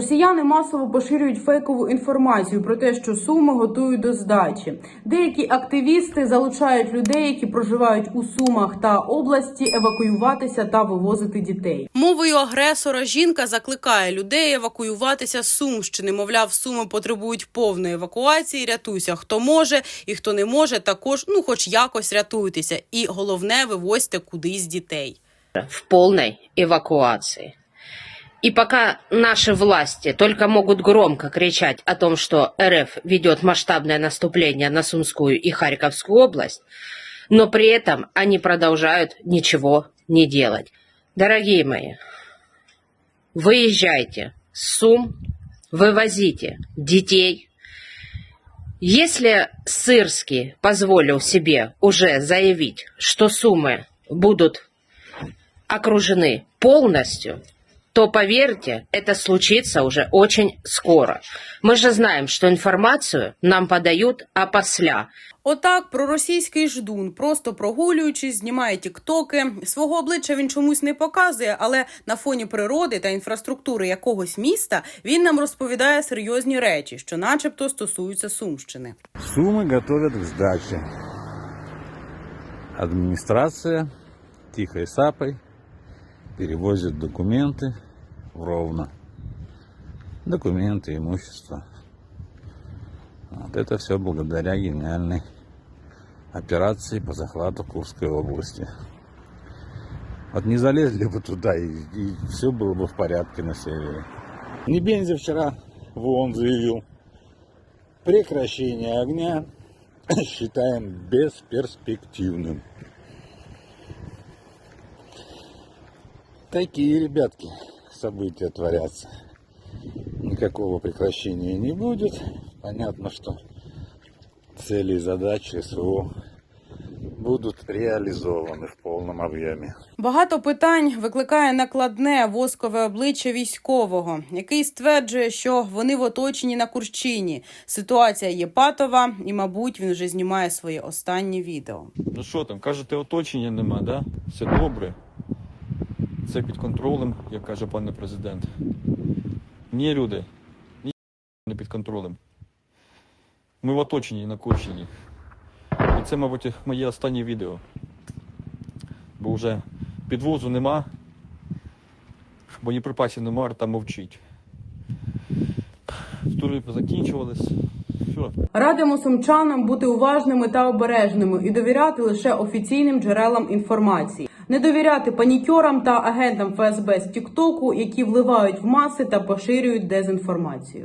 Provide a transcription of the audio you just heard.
Росіяни масово поширюють фейкову інформацію про те, що суми готують до здачі. Деякі активісти залучають людей, які проживають у Сумах та області, евакуюватися та вивозити дітей. Мовою агресора жінка закликає людей евакуюватися з Сумщини. Мовляв, суми потребують повної евакуації. Рятуйся, хто може, і хто не може, також ну, хоч якось рятуйтеся. І головне, вивозьте кудись дітей. в полной эвакуации. И пока наши власти только могут громко кричать о том, что РФ ведет масштабное наступление на Сумскую и Харьковскую область, но при этом они продолжают ничего не делать. Дорогие мои, выезжайте с Сум, вывозите детей. Если Сырский позволил себе уже заявить, что Сумы будут окружены полностью, то поверьте, это случится уже очень скоро. Мы же знаем, что информацию нам подают опосля. Отак, проросійський ждун, просто прогулюючись, знімає тіктоки. Свого обличчя він чомусь не показує, але на фоні природи та інфраструктури якогось міста він нам розповідає серйозні речі, що, начебто, стосуються Сумщини. Суммы готовят к сдаче. Администрация тихой сапой перевозит документы в Ровно. Документы, имущество. Вот это все благодаря гениальной операции по захвату Курской области. Вот не залезли бы туда, и, все было бы в порядке на севере. Небензи вчера в ООН заявил, прекращение огня считаем бесперспективным. Такие, ребятки, события творятся. Никакого прекращения не будет. Понятно, что цели и задачи СВО будут реализованы в полном объеме. Багато питань викликає накладне воскове обличчя військового, який стверджує, що вони в оточенні на Курщині. Ситуація є патова, і, мабуть, він вже знімає своє останнє відео. Ну що там, кажете, оточення нема, да? Все добре. Це під контролем, як каже пане президент. Ні, люди, ні не під контролем. Ми в оточенні на Курщині. І це, мабуть, моє останнє відео. Бо вже підвозу нема, боєприпасів нема, арта мовчить. Тури закінчувались. Радимо сумчанам бути уважними та обережними і довіряти лише офіційним джерелам інформації. Не довіряти панікерам та агентам ФСБ з Тіктоку, які вливають в маси та поширюють дезінформацію.